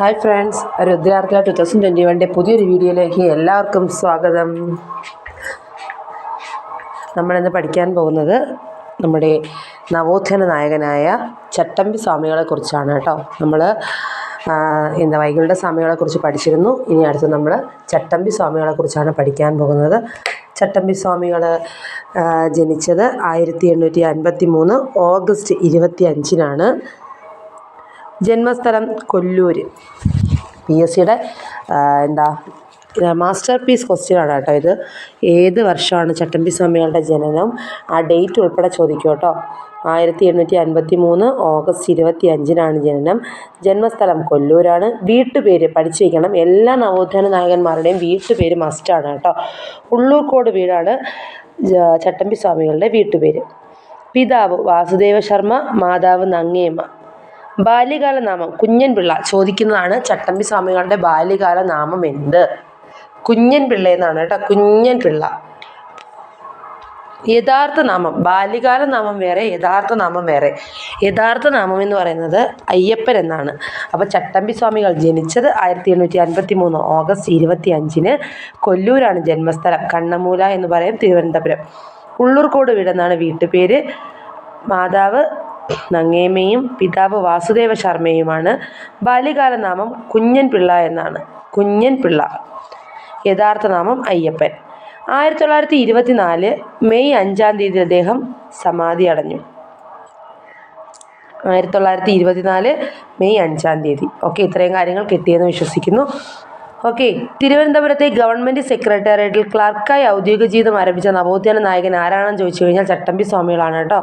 Hi friends രുദ്രാർത്ഥ two thousand twenty വണ്ടെ പുതിയൊരു വീഡിയോയിലേക്ക് എല്ലാവർക്കും സ്വാഗതം. നമ്മളിന്ന് പഠിക്കാൻ പോകുന്നത് നമ്മുടെ നവോത്ഥാന നായകനായ ചട്ടമ്പി സ്വാമികളെ കുറിച്ചാണ് കേട്ടോ. നമ്മൾ എന്താ വൈകളുടെ സ്വാമികളെ കുറിച്ച് പഠിച്ചിരുന്നു. ഇനി അടുത്ത് നമ്മൾ ചട്ടമ്പി സ്വാമികളെ കുറിച്ചാണ് പഠിക്കാൻ പോകുന്നത്. ചട്ടമ്പി സ്വാമികൾ ജനിച്ചത് ആയിരത്തി എണ്ണൂറ്റി അൻപത്തി മൂന്ന് ഓഗസ്റ്റ് ഇരുപത്തി അഞ്ചിനാണ് ജന്മസ്ഥലം കൊല്ലൂർ പി എസ് സിയുടെ എന്താ മാസ്റ്റർ പീസ് ക്വസ്റ്റ്യനാണ് കേട്ടോ ഇത്. ഏത് വർഷമാണ് ചട്ടമ്പി സ്വാമികളുടെ ജനനം? ആ ഡേറ്റ് ഉൾപ്പെടെ ചോദിക്കും കേട്ടോ. ആയിരത്തി എണ്ണൂറ്റി അൻപത്തി മൂന്ന് ഓഗസ്റ്റ് ഇരുപത്തി അഞ്ചിനാണ് ജനനം. ജന്മസ്ഥലം കൊല്ലൂരാണ്. വീട്ടുപേര് പഠിച്ചു വയ്ക്കണം എല്ലാ നവോത്ഥാന നായകന്മാരുടെയും വീട്ടുപേര് മസ്റ്റാണ് കേട്ടോ. ഉള്ളൂർക്കോട് വീടാണ് ചട്ടമ്പി സ്വാമികളുടെ വീട്ടുപേര്. പിതാവ് വാസുദേവ ശർമ്മ മാതാവ് നങ്ങേമ്മ. ബാല്യകാല നാമം കുഞ്ഞൻ പിള്ള ചോദിക്കുന്നതാണ് ചട്ടമ്പി സ്വാമികളുടെ ബാല്യകാല നാമം എന്ത്? കുഞ്ഞൻ പിള്ള എന്നാണ് കേട്ടോ കുഞ്ഞൻ പിള്ള യഥാർത്ഥ നാമം ബാല്യകാല നാമം വേറെ യഥാർത്ഥ നാമം വേറെ. യഥാർത്ഥ നാമം എന്ന് പറയുന്നത് അയ്യപ്പൻ എന്നാണ്. അപ്പോൾ ചട്ടമ്പി സ്വാമികൾ ജനിച്ചത് ആയിരത്തി എണ്ണൂറ്റി അൻപത്തി മൂന്ന് ഓഗസ്റ്റ് ഇരുപത്തി അഞ്ചിന് കൊല്ലൂരാണ് ജന്മസ്ഥലം കണ്ണമൂല എന്ന് പറയും തിരുവനന്തപുരം. ഉള്ളൂർക്കോട് വീടെന്നാണ് വീട്ടുപേര്. മാതാവ് നങ്ങേമ്മയും പിതാവ് വാസുദേവ ശർമ്മയുമാണ് ബാല്യകാല നാമം കുഞ്ഞൻ പിള്ള എന്നാണ്. കുഞ്ഞൻ പിള്ള യഥാർത്ഥ നാമം അയ്യപ്പൻ. ആയിരത്തി തൊള്ളായിരത്തി ഇരുപത്തി നാല് മെയ് അഞ്ചാം തീയതി അദ്ദേഹം സമാധി അടഞ്ഞു. ആയിരത്തി തൊള്ളായിരത്തി ഇരുപത്തി നാല് മെയ് അഞ്ചാം തീയതി. ഓക്കെ ഇത്രയും കാര്യങ്ങൾ കിട്ടിയെന്ന് വിശ്വസിക്കുന്നു. ഓക്കെ തിരുവനന്തപുരത്തെ ഗവൺമെന്റ് സെക്രട്ടേറിയറ്റിൽ ക്ലർക്കായി ഔദ്യോഗിക ജീവിതം ആരംഭിച്ച നവോത്ഥാന നായകൻ ആരാണെന്ന് ചോദിച്ചു കഴിഞ്ഞാൽ ചട്ടമ്പി സ്വാമികളാണ് കേട്ടോ.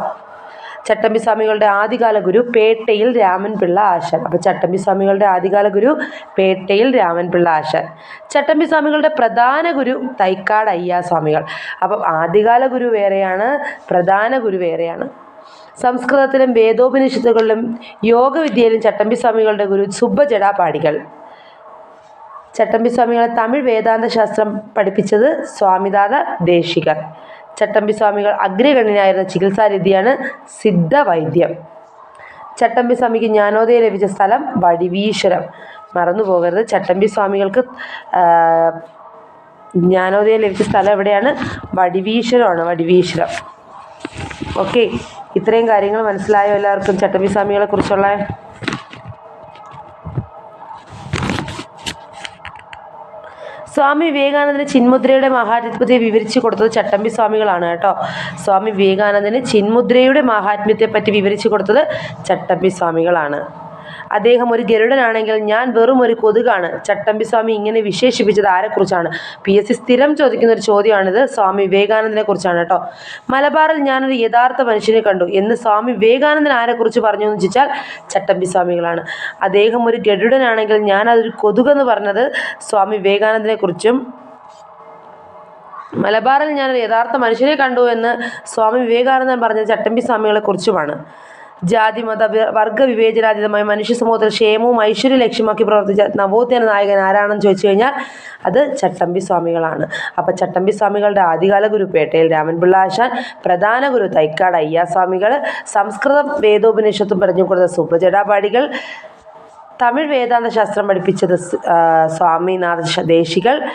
ചട്ടമ്പി സ്വാമികളുടെ ആദ്യകാല ഗുരു പേട്ടയിൽ രാമൻപിള്ള ആശാൻ. അപ്പോൾ ചട്ടമ്പി സ്വാമികളുടെ ആദ്യകാല ഗുരു പേട്ടയിൽ രാമൻപിള്ള ആശാൻ. ചട്ടമ്പി സ്വാമികളുടെ പ്രധാന ഗുരു തൈക്കാട് അയ്യാ സ്വാമികൾ അപ്പം ആദ്യകാല ഗുരു വേറെയാണ് പ്രധാന ഗുരു വേറെയാണ്. സംസ്കൃതത്തിലും വേദോപനിഷത്തുകളിലും യോഗവിദ്യയിലും ചട്ടമ്പി സ്വാമികളുടെ ഗുരു സുബ്ബജടാപാടികൾ ചട്ടമ്പി സ്വാമികളെ തമിഴ് വേദാന്ത ശാസ്ത്രം പഠിപ്പിച്ചത് സ്വാമിദാത ദേശികർ ചട്ടമ്പി സ്വാമികൾ അഗ്രഗണ്യനായിരുന്ന ചികിത്സാരീതിയാണ് സിദ്ധവൈദ്യം. ചട്ടമ്പി സ്വാമിക്ക് ജ്ഞാനോദയം ലഭിച്ച സ്ഥലം വടിവീശ്വരം മറന്നു പോകരുത് ചട്ടമ്പി സ്വാമികൾക്ക് ആ, ജ്ഞാനോദയം ലഭിച്ച സ്ഥലം എവിടെയാണ്? വടിവീശ്വരമാണ്. വടിവീശ്വരം. ഓക്കെ. ഇത്രയും കാര്യങ്ങൾ മനസ്സിലായോ എല്ലാവർക്കും? ചട്ടമ്പി സ്വാമികളെ കുറിച്ചുള്ള സ്വാമി വിവേകാനന്ദന് ചിന്മുദ്രയുടെ മഹാത്മ്യത്തെ വിവരിച്ചു കൊടുത്തത് ചട്ടമ്പി സ്വാമികളാണ് കേട്ടോ. സ്വാമി വിവേകാനന്ദന് ചിന്മുദ്രയുടെ മഹാത്മ്യത്തെ പറ്റി വിവരിച്ചു കൊടുത്തത് ചട്ടമ്പി സ്വാമികളാണ്. അദ്ദേഹം ഒരു ഗരുഡനാണെങ്കിൽ ഞാൻ വെറും ഒരു കൊതുകാണ്. ചട്ടമ്പി സ്വാമി ഇങ്ങനെ വിശേഷിപ്പിച്ചത് ആരെക്കുറിച്ചാണ്? പി. എസ്. സി. സ്ഥിരം ചോദിക്കുന്ന ഒരു ചോദ്യമാണിത്. സ്വാമി വിവേകാനന്ദനെ കുറിച്ചാണ് കേട്ടോ. മലബാറിൽ ഞാനൊരു യഥാർത്ഥ മനുഷ്യനെ കണ്ടു. എന്ന് സ്വാമി വിവേകാനന്ദൻ ആരെക്കുറിച്ച് പറഞ്ഞു എന്ന് ചോദിച്ചാൽ ചട്ടമ്പി സ്വാമികളാണ് അദ്ദേഹം ഒരു ഗരുഡനാണെങ്കിൽ ഞാൻ അതൊരു കൊതുകെന്ന് പറഞ്ഞത് സ്വാമി വിവേകാനന്ദനെ കുറിച്ചും മലബാറിൽ ഞാനൊരു യഥാർത്ഥ മനുഷ്യനെ കണ്ടു എന്ന് സ്വാമി വിവേകാനന്ദൻ പറഞ്ഞ ചട്ടമ്പി സ്വാമികളെ കുറിച്ചുമാണ്. ജാതി മത വർഗ വിവേചനാതീതമായ മനുഷ്യ സമൂഹത്തിൽ ക്ഷേമവും ഐശ്വര്യം ലക്ഷ്യമാക്കി പ്രവർത്തിച്ച നവോത്ഥാന നായകൻ ആരാണെന്ന് ചോദിച്ചു കഴിഞ്ഞാൽ അത് ചട്ടമ്പി സ്വാമികളാണ്. അപ്പം ചട്ടമ്പി സ്വാമികളുടെ ആദ്യകാല ഗുരു പേട്ടയിൽ രാമൻപിള്ള ആശാൻ പ്രധാന ഗുരു തൈക്കാട് അയ്യാ സ്വാമികൾ സംസ്കൃതം വേദോപനിഷത്തും പറഞ്ഞു കൊടുത്ത സുബ്രജടാപാടികൾ തമിഴ് വേദാന്ത ശാസ്ത്രം പഠിപ്പിച്ചത് സ്വാമിനാഥ ദേശികൾ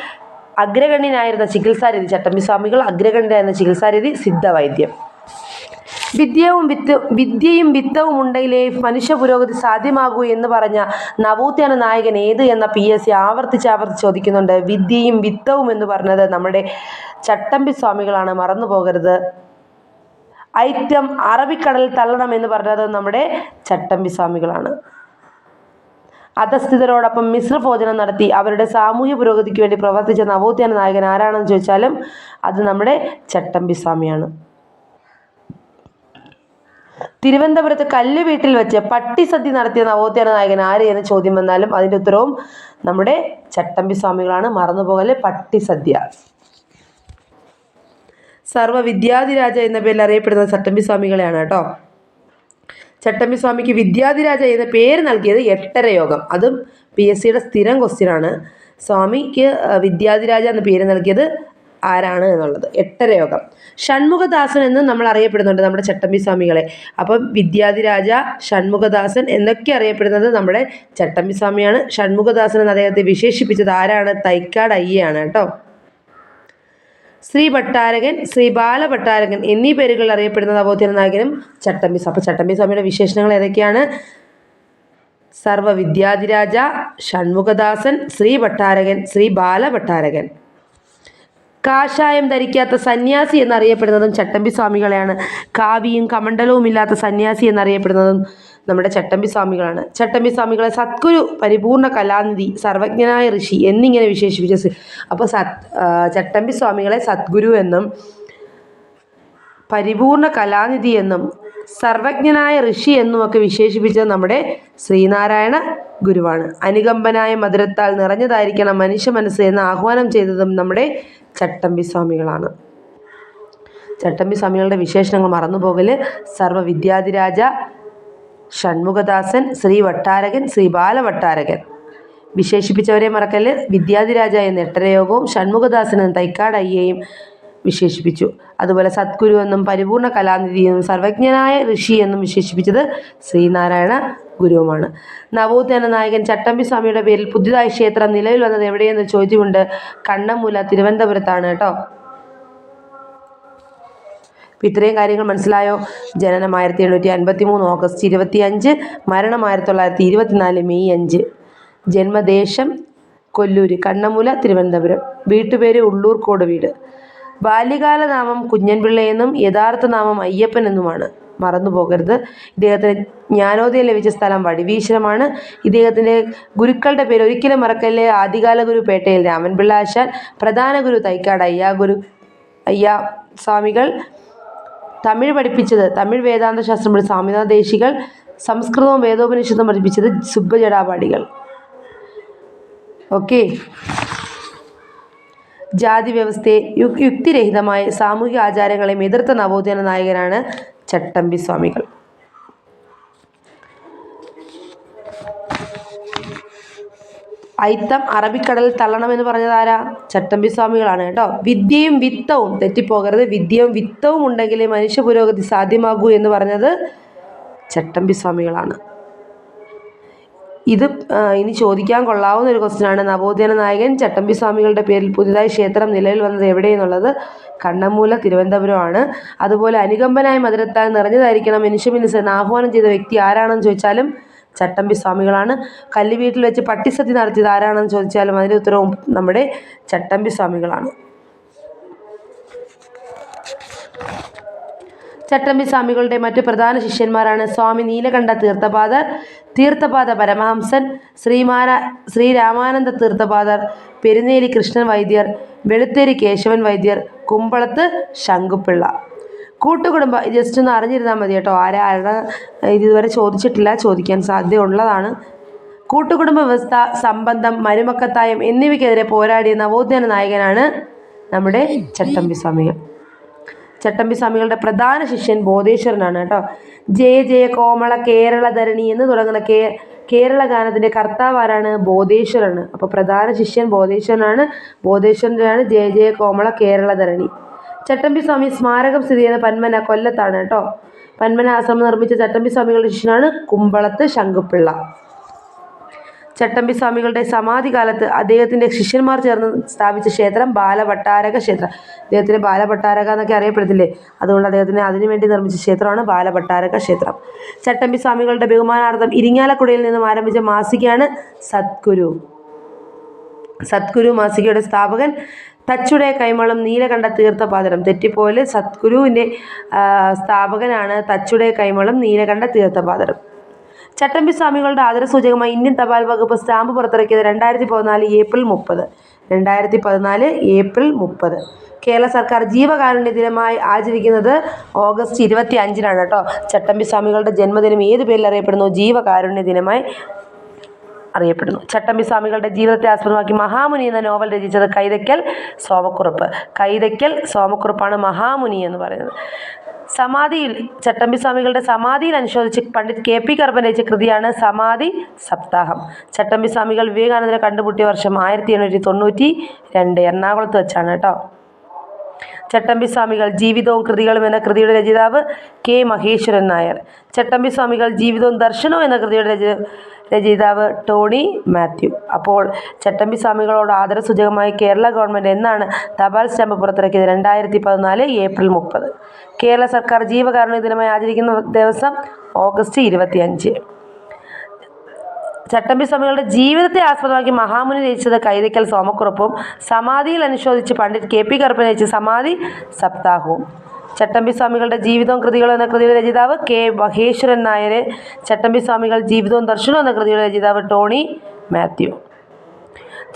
അഗ്രഗണ്യനായിരുന്ന ചികിത്സാരീതി ചട്ടമ്പി സ്വാമികൾ അഗ്രഗണ്യനായിരുന്ന ചികിത്സാരീതി സിദ്ധവൈദ്യം. വിദ്യവും വിത്ത് വിദ്യയും വിത്തവും ഉണ്ടെങ്കിലേ മനുഷ്യ പുരോഗതി സാധ്യമാകൂ എന്ന് പറഞ്ഞ നവോത്ഥാന നായകൻ ഏത് എന്ന പി എസ് സി ആവർത്തിച്ച് ആവർത്തിച്ച് ചോദിക്കുന്നുണ്ട്. വിദ്യയും വിത്തവും എന്ന് പറഞ്ഞത് നമ്മുടെ ചട്ടമ്പി സ്വാമികളാണ്. മറന്നു പോകരുത്. ഐറ്റം അറബിക്കടൽ തള്ളണം എന്ന് പറഞ്ഞത് നമ്മുടെ ചട്ടമ്പി സ്വാമികളാണ്. അധസ്ഥിതരോടൊപ്പം മിശ്ര ഭോജനം നടത്തി അവരുടെ സാമൂഹ്യ പുരോഗതിക്ക് വേണ്ടി പ്രവർത്തിച്ച നവോത്ഥാന നായകൻ ആരാണെന്ന് ചോദിച്ചാലും അത് നമ്മുടെ ചട്ടമ്പി സ്വാമിയാണ്. തിരുവനന്തപുരത്ത് കല്ലുവീട്ടിൽ വെച്ച് പട്ടിസദ്യ നടത്തിയ നവോത്ഥാന നായകൻ ആര് എന്ന ചോദ്യം വന്നാലും അതിന്റെ ഉത്തരവും നമ്മുടെ ചട്ടമ്പി സ്വാമികളാണ്. മറന്നുപോകൽ പട്ടിസദ്യ. സർവ വിദ്യാധിരാജ എന്ന പേരിൽ അറിയപ്പെടുന്ന ചട്ടമ്പി സ്വാമികളെയാണ് കേട്ടോ. ചട്ടമ്പി സ്വാമിക്ക് വിദ്യാധിരാജ എന്ന പേര് നൽകിയത് എട്ടര യോഗം. അതും പി എസ് സിയുടെ സ്ഥിരം ക്വസ്റ്റ്യനാണ് സ്വാമിക്ക് വിദ്യാധിരാജ എന്ന പേര് നൽകിയത് ആരാണ് എന്നുള്ളത്. എട്ടര യോഗം ഷൺമുഖദാസൻ എന്ന് നമ്മൾ അറിയപ്പെടുന്നുണ്ട് നമ്മുടെ ചട്ടമ്പി സ്വാമികളെ അപ്പം വിദ്യാധിരാജ ഷൺമുഖദാസൻ എന്നൊക്കെ അറിയപ്പെടുന്നത് നമ്മുടെ ചട്ടമ്പി സ്വാമിയാണ് ഷൺമുഖദാസൻ എന്ന് അദ്ദേഹത്തെ വിശേഷിപ്പിച്ചത് ആരാണ്? തൈക്കാട് അയ്യയാണ് കേട്ടോ. ശ്രീ ഭട്ടാരകൻ ശ്രീ ബാല ഭട്ടാരകൻ എന്നീ പേരുകളിൽ അറിയപ്പെടുന്ന നവോത്ഥാന നായകനും ചട്ടമ്പി അപ്പൊ അപ്പോൾ ചട്ടമ്പി സ്വാമിയുടെ വിശേഷണങ്ങൾ ഏതൊക്കെയാണ്? സർവവിദ്യാധിരാജ ഷൺമുഖദാസൻ ശ്രീ ഭട്ടാരകൻ ശ്രീ ബാലഭട്ടാരകൻ കാഷായം ധരിക്കാത്ത സന്യാസി എന്നറിയപ്പെടുന്നതും ചട്ടമ്പി സ്വാമികളെയാണ്. കാവിയും കമണ്ഡലവും ഇല്ലാത്ത സന്യാസി എന്നറിയപ്പെടുന്നതും നമ്മുടെ ചട്ടമ്പി സ്വാമികളാണ്. ചട്ടമ്പി സ്വാമികളെ സത്ഗുരു പരിപൂർണ കലാനിധി സർവജ്ഞനായ ഋഷി എന്നിങ്ങനെ വിശേഷിപ്പിച്ച അപ്പോൾ സത് ചട്ടമ്പി സ്വാമികളെ സദ്ഗുരു എന്നും പരിപൂർണ കലാനിധി എന്നും സർവജ്ഞനായ ഋഷി എന്നുമൊക്കെ വിശേഷിപ്പിച്ചത് നമ്മുടെ ശ്രീനാരായണ ഗുരുവാണ്. അനുകമ്പനായ മധുരത്താൽ നിറഞ്ഞതായിരിക്കണം മനുഷ്യ മനസ്സ് എന്ന് ആഹ്വാനം ചെയ്തതും നമ്മുടെ ചട്ടമ്പി സ്വാമികളാണ്. ചട്ടമ്പി സ്വാമികളുടെ വിശേഷണങ്ങൾ മറന്നുപോകൽ സർവവിദ്യാധിരാജ ഷൺമുഖദാസൻ ശ്രീ വട്ടാരകൻ ശ്രീ ബാലവട്ടാരകൻ. വിശേഷിപ്പിച്ചവരെ മറക്കൽ വിദ്യാധിരാജ എന്ന എട്ടരയോഗവും ഷൺമുഖദാസൻ എന്ന തൈക്കാട് അയ്യയും വിശേഷിപ്പിച്ചു. അതുപോലെ സദ്ഗുരു എന്നും പരിപൂർണ കലാനിധി എന്നും സർവജ്ഞനായ ഋഷി എന്നും വിശേഷിപ്പിച്ചത് ശ്രീനാരായണ ഗുരുവുമാണ്. നവോത്ഥാന നായകൻ ചട്ടമ്പി സ്വാമിയുടെ പേരിൽ പുതിയതായി ക്ഷേത്രം നിലവിൽ വന്നത് എവിടെയെന്ന് ചോദ്യമുണ്ട്. കണ്ണമൂല തിരുവനന്തപുരത്താണ് കേട്ടോ. ഇത്രയും കാര്യങ്ങൾ മനസ്സിലായോ? ജനനം ആയിരത്തി എണ്ണൂറ്റി അൻപത്തി മൂന്ന് ഓഗസ്റ്റ് ഇരുപത്തി അഞ്ച് മരണം ആയിരത്തി തൊള്ളായിരത്തി ഇരുപത്തിനാല് മെയ് അഞ്ച്. ജന്മദേശം കൊല്ലൂർ കണ്ണമൂല തിരുവനന്തപുരം. വീട്ടുപേര് ഉള്ളൂർക്കോട് വീട്. ബാല്യകാല നാമം കുഞ്ഞൻപിള്ളയെന്നും യഥാർത്ഥ നാമം അയ്യപ്പൻ എന്നുമാണ്. മറന്നു പോകരുത്. ഇദ്ദേഹത്തിന് ജ്ഞാനോദയം ലഭിച്ച സ്ഥലം വടിവീശ്വരമാണ് ഇദ്ദേഹത്തിന്റെ ഗുരുക്കളുടെ പേര് ഒരിക്കലും മറക്കല്ലേ? ആദ്യകാല ഗുരു പേട്ടയിൽ രാമൻപിള്ള ആശാൻ പ്രധാന ഗുരു തൈക്കാട് അയ്യാ ഗുരു അയ്യാ സ്വാമികൾ. തമിഴ് പഠിപ്പിച്ചത് തമിഴ് വേദാന്ത ശാസ്ത്രം സ്വാമിനാഥ ദേശികൾ. സംസ്കൃതവും വേദോപനിഷത്തും പഠിപ്പിച്ചത് സുബ്ബജടാപാടികൾ. ഓക്കെ. ജാതി വ്യവസ്ഥയെ യുക്തിരഹിതമായ സാമൂഹിക ആചാരങ്ങളെയും എതിർത്ത നവോത്ഥാന നായകനാണ് ചട്ടമ്പി സ്വാമികൾ. അയിത്തം അറബിക്കടലിൽ തള്ളണമെന്ന് പറഞ്ഞത് ആരാ ചട്ടമ്പി സ്വാമികളാണ് കേട്ടോ. വിദ്യയും വിത്തവും തെറ്റിപ്പോകരുത്. വിദ്യയും വിത്തവും ഉണ്ടെങ്കിലേ മനുഷ്യ പുരോഗതി സാധ്യമാകൂ എന്ന് പറഞ്ഞത് ചട്ടമ്പി സ്വാമികളാണ്. ഇത് ഇനി ചോദിക്കാൻ കൊള്ളാവുന്ന ഒരു ക്വസ്റ്റ്യനാണ് നവോത്ഥാന നായകൻ ചട്ടമ്പി സ്വാമികളുടെ പേരിൽ പുതിയതായി ക്ഷേത്രം നിലവിൽ വന്നത് എവിടെയെന്നുള്ളത് കണ്ണമൂല തിരുവനന്തപുരമാണ്. അതുപോലെ അനുകമ്പനായ മധുരത്താൽ നിറഞ്ഞതായിരിക്കണം മനുഷ്യമനസ് എന്ന് ആഹ്വാനം ചെയ്ത വ്യക്തി ആരാണെന്ന് ചോദിച്ചാലും ചട്ടമ്പി സ്വാമികളാണ്. കല്ലുവീട്ടിൽ വെച്ച് പട്ടിസതി നടത്തിയത് ആരാണെന്ന് ചോദിച്ചാലും അതിന്റെ ഉത്തരവും നമ്മുടെ ചട്ടമ്പി സ്വാമികളാണ്. ചട്ടമ്പി സ്വാമികളുടെ മറ്റു പ്രധാന ശിഷ്യന്മാരാണ് സ്വാമി നീലകണ്ഠ തീർത്ഥപാദർ തീർത്ഥപാദ പരമഹംസൻ ശ്രീമാന ശ്രീരാമാനന്ദ തീർത്ഥപാദർ പെരുന്നേലി കൃഷ്ണൻ വൈദ്യർ വെളുത്തേരി കേശവൻ വൈദ്യർ കുമ്പളത്ത് ശങ്കുപിള്ള കൂട്ടുകുടുംബ ജസ്റ്റ് ഒന്ന് അറിഞ്ഞിരുന്നാൽ മതി കേട്ടോ. ആരാ ഇതുവരെ ചോദിച്ചിട്ടില്ല ചോദിക്കാൻ സാധ്യതയുള്ളതാണ്. കൂട്ടുകുടുംബ വ്യവസ്ഥ സംബന്ധം മരുമക്കത്തായം എന്നിവയ്ക്കെതിരെ പോരാടിയ നവോത്ഥാന നായകനാണ് നമ്മുടെ ചട്ടമ്പി സ്വാമികൾ ചട്ടമ്പി സ്വാമികളുടെ പ്രധാന ശിഷ്യൻ ബോധേശ്വരനാണ് കേട്ടോ. ജയ ജയ കോമള കേരള ധരണി എന്ന് തുടങ്ങുന്ന കേ കേരള ഗാനത്തിന്റെ കർത്താവ് ആരാണ്? ബോധേശ്വരാണ് അപ്പോൾ പ്രധാന ശിഷ്യൻ ബോധേശ്വരനാണ്. ബോധേശ്വരന്റെയാണ് ജയ ജയ കോമള കേരള ധരണി. ചട്ടമ്പി സ്വാമി സ്മാരകം സ്ഥിതി ചെയ്യുന്ന പന്മന കൊല്ലത്താണ് കേട്ടോ. പന്മന ആശ്രമം നിർമ്മിച്ച ചട്ടമ്പി സ്വാമികളുടെ ശിഷ്യനാണ് കുമ്പളത്ത് ശങ്കുപിള്ള ചട്ടമ്പി സ്വാമികളുടെ സമാധി കാലത്ത് അദ്ദേഹത്തിന്റെ ശിഷ്യന്മാർ ചേർന്ന് സ്ഥാപിച്ച ക്ഷേത്രം ബാലവട്ടാരക ക്ഷേത്രം. അദ്ദേഹത്തിന് ബാലഭട്ടാരക എന്നൊക്കെ അറിയപ്പെടത്തില്ലേ അതുകൊണ്ട് അദ്ദേഹത്തിന് അതിനുവേണ്ടി നിർമ്മിച്ച ക്ഷേത്രമാണ് ബാലവട്ടാരക ക്ഷേത്രം. ചട്ടമ്പി സ്വാമികളുടെ ബഹുമാനാർത്ഥം ഇരിങ്ങാലക്കുടയിൽ നിന്നും ആരംഭിച്ച മാസികയാണ് സദ്ഗുരു. സദ്ഗുരു മാസികയുടെ സ്ഥാപകൻ തച്ചുടെ കൈമളം നീലകണ്ഠ തീർത്ഥപാദനം തെറ്റിപ്പോലെ സദ്ഗുരുവിന്റെ സ്ഥാപകനാണ് തച്ചുടെ കൈമളം നീലകണ്ഠ തീർത്ഥപാദരം. ചട്ടമ്പി സ്വാമികളുടെ ആദരസൂചകമായി ഇന്ത്യൻ തപാൽ വകുപ്പ് സ്റ്റാമ്പ് പുറത്തിറക്കിയത് രണ്ടായിരത്തി പതിനാല് ഏപ്രിൽ മുപ്പത്. രണ്ടായിരത്തി പതിനാല് ഏപ്രിൽ മുപ്പത്. കേരള സർക്കാർ ജീവകാരുണ്യ ദിനമായി ആചരിക്കുന്നത് ഓഗസ്റ്റ് ഇരുപത്തി അഞ്ചിനാണ് കേട്ടോ. ചട്ടമ്പി സ്വാമികളുടെ ജന്മദിനം ഏത് പേരിൽ അറിയപ്പെടുന്നു? ജീവകാരുണ്യ ദിനമായി അറിയപ്പെടുന്നു. ചട്ടമ്പി സ്വാമികളുടെ ജീവിതത്തെ ആസ്പദമാക്കി മഹാമുനി എന്ന നോവൽ രചിച്ചത് കൈതയ്ക്കൽ സോമക്കുറുപ്പ്. കൈതയ്ക്കൽ സോമക്കുറുപ്പാണ് മഹാമുനി എന്ന് പറയുന്നത്. സമാധിയിൽ ചട്ടമ്പി സ്വാമികളുടെ സമാധിയിൽ അനുശോചിച്ച് പണ്ഡിറ്റ് കെ പി കറുപ്പൻ രചിച്ച കൃതിയാണ് സമാധി സപ്താഹം. ചട്ടമ്പി സ്വാമികൾ വിവേകാനന്ദനെ കണ്ടുമുട്ടിയ വർഷം ആയിരത്തി എണ്ണൂറ്റി തൊണ്ണൂറ്റി രണ്ട് എറണാകുളത്ത് വെച്ചാണ് കേട്ടോ. ചട്ടമ്പി സ്വാമികൾ ജീവിതവും കൃതികളും എന്ന കൃതിയുടെ രചയിതാവ് കെ മഹേശ്വരൻ നായർ. ചട്ടമ്പി സ്വാമികൾ ജീവിതവും ദർശനവും എന്ന കൃതിയുടെ രച രചയിതാവ് ടോണി മാത്യു. അപ്പോൾ ചട്ടമ്പി സ്വാമികളോട് ആദരസൂചകമായി കേരള ഗവൺമെന്റ് എന്നാണ് തപാൽ സ്റ്റാമ്പ് പുറത്തിറക്കിയത് രണ്ടായിരത്തി പതിനാല് ഏപ്രിൽ മുപ്പത്. കേരള സർക്കാർ ജീവകാരുണ്യ ദിനമായി ആചരിക്കുന്ന ദിവസം ഓഗസ്റ്റ് ഇരുപത്തിയഞ്ച്. ചട്ടമ്പി സ്വാമികളുടെ ജീവിതത്തെ ആസ്പദമാക്കി മഹാമുനി രചിച്ചത് കൈതയ്ക്കൽ സോമക്കുറപ്പും സമാധിയിൽ അനുശോധിച്ച് പണ്ഡിറ്റ് കെ പി കറുപ്പൻ രചിച്ച സമാധി സപ്താഹവും. ചട്ടമ്പി സ്വാമികളുടെ ജീവിതവും കൃതികളും എന്ന കൃതിയുടെ രചയിതാവ് കെ മഹേശ്വരൻ നായർ ചട്ടമ്പി സ്വാമികൾ ജീവിതവും ദർശനവും എന്ന കൃതിയുടെ രചയിതാവ് ടോണി മാത്യു.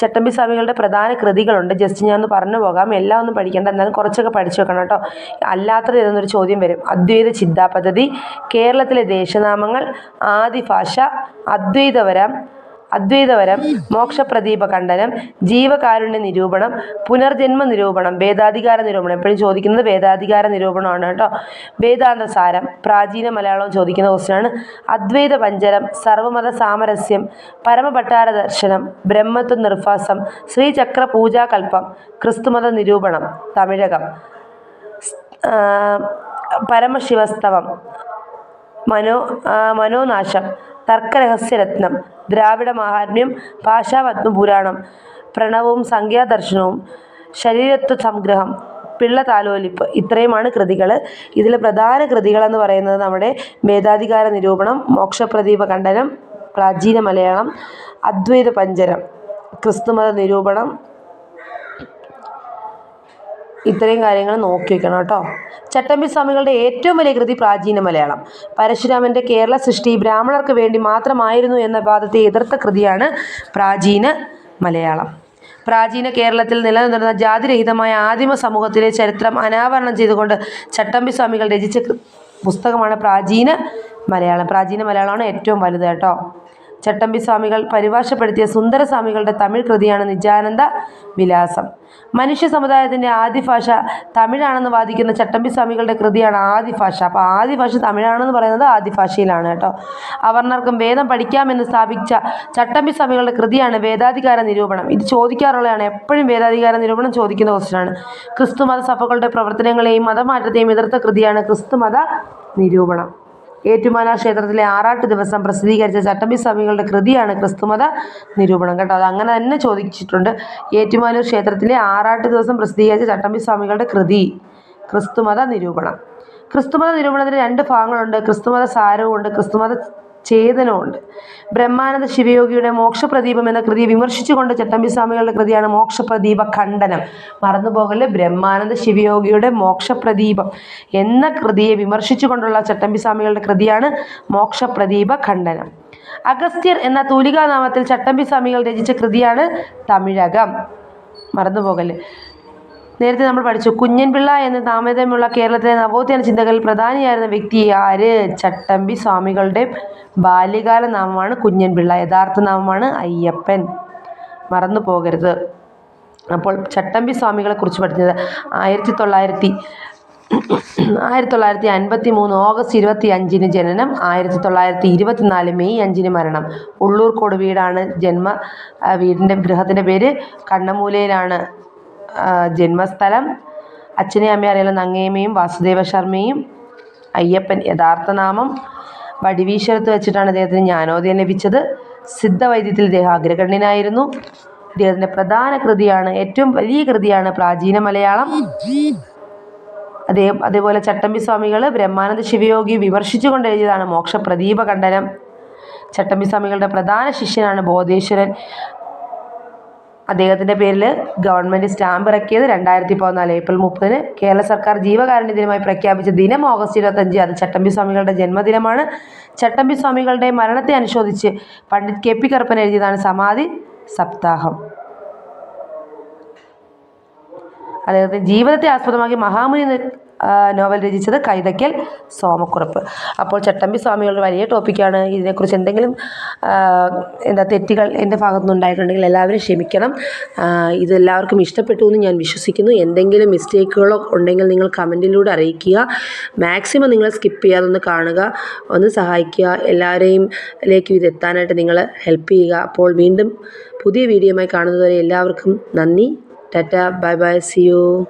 ചട്ടമ്പി സ്വാമികളുടെ പ്രധാന കൃതികളുണ്ട്. ജസ്റ്റ് ഞാൻ ഒന്ന് പറഞ്ഞു പോകാം. എല്ലാം ഒന്നും പഠിക്കേണ്ട. എന്നാലും കുറച്ചൊക്കെ പഠിച്ചു വെക്കണം കേട്ടോ. അല്ലാത്തത് എന്നൊരു ചോദ്യം വരും. അദ്വൈത ചിന്താ പദ്ധതി കേരളത്തിലെ ദേശനാമങ്ങൾ ആദിഭാഷ അദ്വൈതവരം അദ്വൈതവരം മോക്ഷപ്രദീപ ഖണ്ഡനം ജീവകാരുണ്യ നിരൂപണം പുനർജന്മ നിരൂപണം വേദാധികാര നിരൂപണം. എപ്പോഴും ചോദിക്കുന്നത് വേദാധികാര നിരൂപണമാണ് കേട്ടോ. വേദാന്ത സാരം പ്രാചീന മലയാളം ചോദിക്കുന്ന ക്വസ്റ്റ്യനാണ് അദ്വൈത പഞ്ചരം സർവമത സാമരസ്യം പരമഭട്ടാര ദർശനം ബ്രഹ്മത്വ നിർഫാസം ശ്രീചക്ര പൂജാകൽപ്പം ക്രിസ്തുമത നിരൂപണം തമിഴകം. പരമശിവസ്തവം മനോ മനോനാശം തർക്കരഹസ്യരത്നം ദ്രാവിഡ മാഹാത്മ്യം പാശാപത്മപുരാണം പ്രണവവും സംഖ്യാദർശനവും ശരീരത്വ സംഗ്രഹം പിള്ള താലോലിപ്പ് ഇത്രയുമാണ് കൃതികൾ ഇതിൽ പ്രധാന കൃതികളെന്ന് പറയുന്നത് നമ്മുടെ വേദാധികാര നിരൂപണം മോക്ഷപ്രദീപ ഖണ്ഡനം പ്രാചീന മലയാളം അദ്വൈത പഞ്ചരം ക്രിസ്തുമത നിരൂപണം ഇത്രയും കാര്യങ്ങൾ നോക്കി വെക്കണം കേട്ടോ. ചട്ടമ്പി സ്വാമികളുടെ ഏറ്റവും വലിയ കൃതി പ്രാചീന മലയാളം. പരശുരാമന്റെ കേരള സൃഷ്ടി ബ്രാഹ്മണർക്ക് വേണ്ടി മാത്രമായിരുന്നു എന്ന വാദത്തെ എതിർത്ത കൃതിയാണ് പ്രാചീന മലയാളം. പ്രാചീന കേരളത്തിൽ നിലനിന്നിരുന്ന ജാതിരഹിതമായ ആദിമ സമൂഹത്തിലെ ചരിത്രം അനാവരണം ചെയ്തുകൊണ്ട് ചട്ടമ്പി സ്വാമികൾ രചിച്ച പുസ്തകമാണ് പ്രാചീന മലയാളം. പ്രാചീന മലയാളമാണ് ഏറ്റവും വലുത് കേട്ടോ. ചട്ടമ്പി സ്വാമികൾ പരിഭാഷപ്പെടുത്തിയ സുന്ദര സ്വാമികളുടെ തമിഴ് കൃതിയാണ് നിജാനന്ദ വിലാസം. മനുഷ്യ സമുദായത്തിന്റെ ഭാഷ തമിഴാണെന്ന് വാദിക്കുന്ന ചട്ടമ്പി സ്വാമികളുടെ കൃതിയാണ് ആദിഭാഷ അപ്പോൾ ഭാഷ തമിഴാണെന്ന് പറയുന്നത് ആദ്യ ഭാഷയിലാണ് കേട്ടോ. അവർണർക്കും വേദം പഠിക്കാമെന്ന് സ്ഥാപിച്ച ചട്ടമ്പി സ്വാമികളുടെ കൃതിയാണ് വേദാധികാര നിരൂപണം. ഇത് ചോദിക്കാറുള്ളതാണ്. എപ്പോഴും വേദാധികാര നിരൂപണം ചോദിക്കുന്ന ക്വസ്റ്റനാണ് ക്രിസ്തുമത സഭകളുടെ പ്രവർത്തനങ്ങളെയും മതമാറ്റത്തെയും എതിർത്ത കൃതിയാണ് ക്രിസ്തുമത നിരൂപണം. ഏറ്റുമാന ക്ഷേത്രത്തിലെ ആറാട്ട് ദിവസം പ്രസിദ്ധീകരിച്ച ചട്ടമ്പി സ്വാമികളുടെ കൃതിയാണ് ക്രിസ്തുമത നിരൂപണം. കേട്ടോ അത് അങ്ങനെ തന്നെ ചോദിച്ചിട്ടുണ്ട്. ഏറ്റുമാനൂർ ക്ഷേത്രത്തിലെ ആറാട്ട് ദിവസം പ്രസിദ്ധീകരിച്ച ചട്ടമ്പി സ്വാമികളുടെ കൃതി ക്രിസ്തുമത നിരൂപണം. ക്രിസ്തുമത നിരൂപണത്തിന് രണ്ട് ഭാഗങ്ങളുണ്ട്. ക്രിസ്തുമത സാരവും ഉണ്ട് ക്രിസ്തുമത ഛേദനമുണ്ട് ബ്രഹ്മാനന്ദ ശിവയോഗിയുടെ മോക്ഷപ്രദീപം എന്ന കൃതിയെ വിമർശിച്ചുകൊണ്ട് ചട്ടമ്പി സ്വാമികളുടെ കൃതിയാണ് മോക്ഷപ്രദീപ ഖണ്ഡനം. മറന്നുപോകൽ ബ്രഹ്മാനന്ദ ശിവയോഗിയുടെ മോക്ഷപ്രദീപം എന്ന കൃതിയെ വിമർശിച്ചുകൊണ്ടുള്ള ചട്ടമ്പി സ്വാമികളുടെ കൃതിയാണ് മോക്ഷപ്രദീപ ഖണ്ഡനം. അഗസ്ത്യർ എന്ന തൂലികാനാമത്തിൽ ചട്ടമ്പി സ്വാമികൾ രചിച്ച കൃതിയാണ് തമിഴകം. മറന്നുപോകൽ നേരത്തെ നമ്മൾ പഠിച്ചു. കുഞ്ഞൻപിള്ള എന്ന നാമധേയമുള്ള കേരളത്തിലെ നവോത്ഥാന ചിന്തകളിൽ പ്രധാനിയായിരുന്ന വ്യക്തി ആര്? ചട്ടമ്പി സ്വാമികളുടെ ബാല്യകാല നാമമാണ് കുഞ്ഞൻപിള്ള. യഥാർത്ഥ നാമമാണ് അയ്യപ്പൻ. മറന്നു പോകരുത്. അപ്പോൾ ചട്ടമ്പി സ്വാമികളെ കുറിച്ച് പഠിച്ചത് ആയിരത്തി തൊള്ളായിരത്തി ആയിരത്തി തൊള്ളായിരത്തി അൻപത്തി മൂന്ന് ഓഗസ്റ്റ് ഇരുപത്തി അഞ്ചിന് ജനനം ആയിരത്തി തൊള്ളായിരത്തി ഇരുപത്തിനാല് മെയ് അഞ്ചിന് മരണം. ഉള്ളൂർക്കോട് വീടാണ് ജന്മ വീടിന്റെ ഗൃഹത്തിന്റെ പേര് കണ്ണമൂലയിലാണ്. ജന്മസ്ഥലം. അച്ഛനെ അമ്മയെ അറിയാലോ നങ്ങേമ്മയും വാസുദേവ ശർമ്മയും അയ്യപ്പൻ യഥാർത്ഥ നാമം. വടിവീശ്വരത്ത് വെച്ചിട്ടാണ് അദ്ദേഹത്തിന് ജ്ഞാനോദയം ലഭിച്ചത്. സിദ്ധവൈദ്യത്തിൽ ഇദ്ദേഹം അഗ്രഗണ്യനായിരുന്നു. ഇദ്ദേഹത്തിന്റെ പ്രധാന കൃതിയാണ് ഏറ്റവും വലിയ കൃതിയാണ് പ്രാചീന മലയാളം. അദ്ദേഹം അതേപോലെ ചട്ടമ്പി സ്വാമികൾ ബ്രഹ്മാനന്ദ ശിവയോഗി വിമർശിച്ചുകൊണ്ട് എഴുതിയതാണ് മോക്ഷപ്രദീപ കണ്ഠനം. ചട്ടമ്പി സ്വാമികളുടെ പ്രധാന ശിഷ്യനാണ് ബോധേശ്വരൻ. അദ്ദേഹത്തിന്റെ പേരിൽ ഗവൺമെന്റ് സ്റ്റാമ്പ് ഇറക്കിയത് രണ്ടായിരത്തി പതിനാല് ഏപ്രിൽ മുപ്പതിന് കേരള സർക്കാർ ജീവകാരുണ്യ ദിനമായി പ്രഖ്യാപിച്ച ദിനം ഓഗസ്റ്റ് ഇരുപത്തഞ്ച് അത് ചട്ടമ്പി സ്വാമികളുടെ ജന്മദിനമാണ്. ചട്ടമ്പി സ്വാമികളുടെ മരണത്തെ അനുശോധിച്ച് പണ്ഡിറ്റ് കെ പി കറുപ്പൻ എഴുതിയതാണ് സമാധി സപ്താഹം. അദ്ദേഹത്തെ ജീവിതത്തെ ആസ്പദമാക്കി മഹാമുനി നോവൽ രചിച്ചത് കൈതക്കൽ സോമക്കുറുപ്പ്. അപ്പോൾ ചട്ടമ്പി സ്വാമികളുടെ വലിയ ടോപ്പിക്കാണ് ഇതിനെക്കുറിച്ച് എന്തെങ്കിലും എന്താ തെറ്റുകൾ എന്റെ ഭാഗത്തുനിന്ന് ഉണ്ടായിട്ടുണ്ടെങ്കിൽ എല്ലാവരും ക്ഷമിക്കണം. ഇത് എല്ലാവർക്കും ഇഷ്ടപ്പെട്ടു എന്ന് ഞാൻ വിശ്വസിക്കുന്നു. എന്തെങ്കിലും മിസ്റ്റേക്കുകളോ ഉണ്ടെങ്കിൽ നിങ്ങൾ കമന്റിലൂടെ അറിയിക്കുക. മാക്സിമം നിങ്ങളെ സ്കിപ്പ് ചെയ്യാതെ ഒന്ന് കാണുക. ഒന്ന് സഹായിക്കുക. എല്ലാവരെയും ലേക്ക് ഇത് എത്താനായിട്ട് നിങ്ങൾ ഹെൽപ്പ് ചെയ്യുക. അപ്പോൾ വീണ്ടും പുതിയ വീഡിയോയുമായി കാണുന്നതുവരെ എല്ലാവർക്കും നന്ദി. Tata. Bye bye. See you